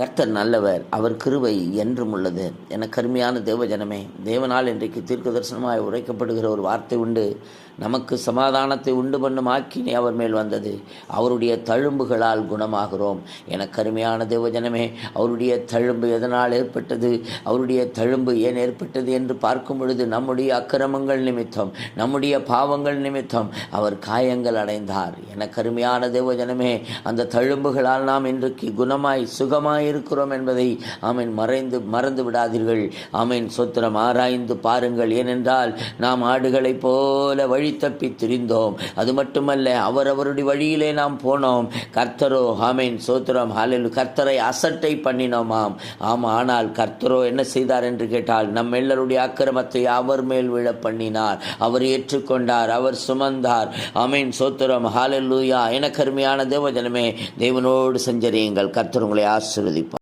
கர்த்தர் நல்லவர் அவர் கிருவை என்றும் உள்ளது. என கருமையான தேவஜனமே தேவனால் இன்றைக்கு தீர்க்க தரிசனமாய் உரைக்கப்படுகிற ஒரு வார்த்தை உண்டு. நமக்கு சமாதானத்தை உண்டு பண்ணும் ஆக்கினை அவர் மேல் வந்தது. அவருடைய தழும்புகளால் குணமாகிறோம். என கருமையான தேவஜனமே அவருடைய தழும்பு எதனால் ஏற்பட்டது? அவருடைய தழும்பு ஏன் ஏற்பட்டது என்று பார்க்கும் பொழுது நம்முடைய அக்கிரமங்கள் நிமித்தம் நம்முடைய பாவங்கள் நிமித்தம் அவர் காயங்கள் அடைந்தார். என கருமையான தேவஜனமே அந்த தழும்புகளால் நாம் இன்றைக்கு குணமாய் சுகமாய் இருக்கிறோம் என்பதை ஆமீன் மறைந்து மறந்து விடாதீர்கள். ஆமீன் சொத்திரம் ஆராய்ந்து பாருங்கள். ஏனென்றால் நாம் ஆடுகளைப் போல வழி தப்பி திரிந்தோம். அது மட்டுமல்ல அவர் அவருடைய வழியிலே நாம் போனோம். கர்த்தரோ ஆமீன். சோத்திரம் ஹாலில் கர்த்தரை அசட்டை பண்ணினோமாம். ஆம் ஆனால் கர்த்தரோ என்ன செய்தார் என்று கேட்டால் நம் எல்லாருடைய அக்கிரமத்தை அவர் மேல் விழ பண்ணினார். அவர் ஏற்றுக்கொண்டார் அவர் சுமந்தார். ஆமேன். சோத்திரம் ஹாலல்லூயா என கருமையான தேவஜனமே தேவனோடு சஞ்சரியுங்கள். கர்த்தர் உங்களை ஆசிர்வதிப்பார்.